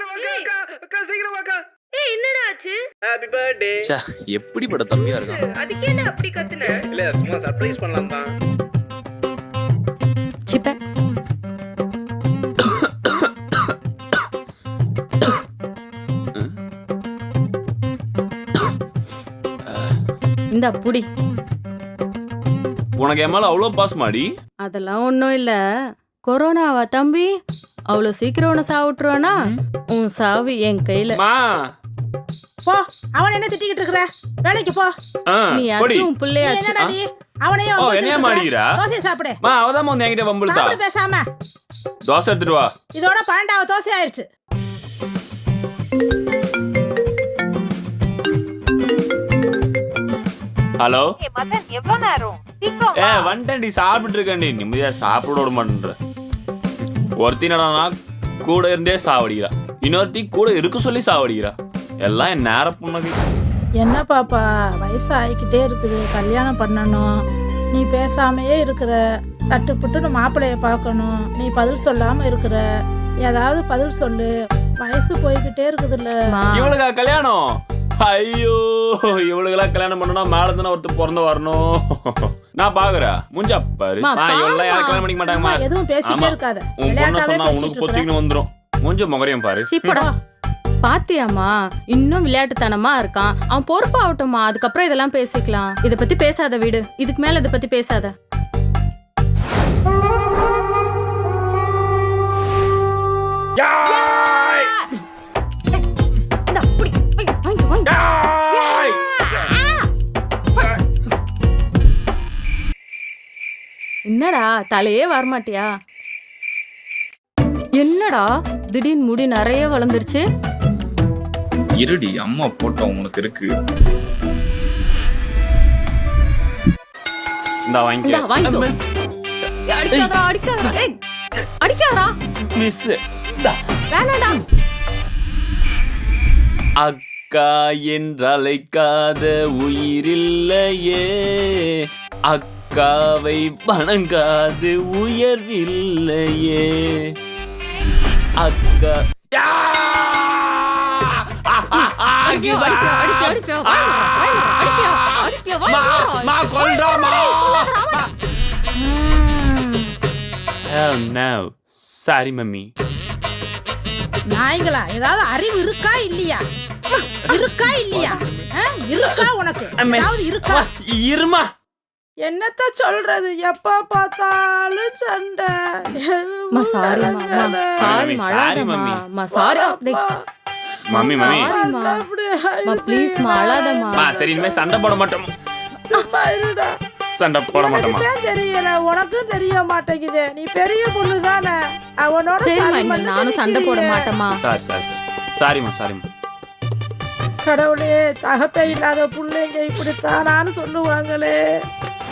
சீக்கிரம் வாக்கா அக்கா அக்கா சீக்கிரம் வாக்கா ஏய் என்னடா ஆச்சு? ஹாப்பி பர்த்டே ச்சே எப்படிப்பட்ட தம்பியா இருக்கான் அதுக்கு என்ன அப்படி கத்துன? இல்ல சும்மா சர்ப்ரைஸ் பண்ணலாம் தான். சிப்ப. இந்த புடி. உனக்கு என் மேல அவ்வளோ பாசமாடி? அதெல்லாம் ஒன்றும் இல்ல. கொரோனாவா தம்பி? அவ்வளோ சீக்கிரம் உன்னை சாவிட்டுருவானா? உன் சாவு என் கையில. மா. போ அவன் என்ன திட்டிக்கிட்டு இருக்கிற? வேலைக்கு போ. ஆ, நீ நீ பிள்ளையாச்சு என்னடா நீ? அவனையே ஓ வம்பிழுத்துட்டு என்னையா? மாடிக்கிறா தோசையை சாப்பிடு. மா அவதான் வந்து என்கிட்ட வம்புழுத்தா? சாப்பிடு பேசாம. தோசை எடுத்துட்டு வா. இதோட பன்னெண்டாவது தோசை ஆயிருச்சு. ஹலோ? ஏய் மதன் எவ்வளவு நேரம்? சீக்கிரம் ஏ வா. வந்துட்டேன்டி சாப்பிட்டு இருக்கேன்டி. நிம்மதியா சாப்பிட விட மாட்டேன்ற. ஒருத்தி என்னடானா கூட இருந்தே சாவடிக்கிறா. இன்னொருத்தி கூட இருக்க சொல்லி சாவடிக்கிறா. எல்லாம் என் நேர புண்ணகை என்ன பாப்பா வயசு ஆகிக்கிட்டே இருக்குது. கல்யாணம் பண்ணணும். நீ பேசாமையே இருக்கிற. சட்டு புட்டுன்னு மாப்பிளைய பார்க்கணும். நீ பதில் சொல்லாம இருக்கிற. ஏதாவது பதில் சொல்லு. வயசு போய்கிட்டே இருக்குதுல்ல. இவளுக்கா கல்யாணம்? ஐயோ இவளுக்கெல்லாம் கல்யாணம் பண்ணனா மேல தானே ஒருத்தர் பிறந்து வரணும். நான் பாக்குறேன். முஞ்சா பாரு. மா, மா இவளெல்லாம் யாரும். கல்யாணம் பண்ணிக்க மாட்டாங்கம்மா எதுவும் பேசிட்டே. இருக்காத. உன் பொண்ணை விளையாட்டாவே சொன்னா பேசிட்டு உனக்கு பொத்திக்கணும் வந்துரும். மூஞ்ச முகரையும் பாரு. சீப்படா பாத்தியாமா இன்னும் விளையாட்டுத்தனமா இருக்கான். அவன் பொறுப்பாகட்டும்மா அதுக்கப்புறம் இதெல்லாம் பேசிக்கலாம். இத பத்தி பேசாத வீடு. இதுக்கு மேல இத பத்தி பேசாத. என்னடா தலையே வரமாட்டியா? என்னடா திடீர்னு முடி நிறைய வளர்ந்துருச்சு? இருடி அம்மா போட்டோம் உனக்கு இருக்கு. இந்தா இந்தா, வாங்கிக்கோ. வாங்கிக்க ஏய், அடிக்காதடா அடிக்காதடா. ஏய், அடிக்காதடா. மிஸ். வேணாடா. அக்கா என்றழைக்காத உயிரில்லையே. அக்காவை வணங்காது உயர்வில்லையே. அக்கா. Oh. சாரி மம்மி நாய்ங்களா ஏதாவது அறிவு இருக்கா இல்லையா? இருக்கா இல்லையா? இருக்கா உனக்கு? இருக்கா? இருமா. என்னத்த சொல்றது? எப்ப பார்த்தாலும் சண்டை. சாரிம்மா, சாரி, அழாதம்மா. சாரி. மம்மி. மம்மி அழாதம்மா. மா சரி இனிமே சண்டை போட மாட்டோம். சண்டை போட மாட்டோமா தெரியல. உனக்கும் தெரிய மாட்டேங்குது. நீ பெரிய பொண்ணு தானே. அவனோட சரிம்மா சரி நானும் சண்டை போட சாரி சாரி சாரி. சாரிம்மா சாரிம்மா கடவுளே தகப்பே இல்லாத பிள்ளைங்க இப்படித்தானான்னு சொல்லுவாங்களே.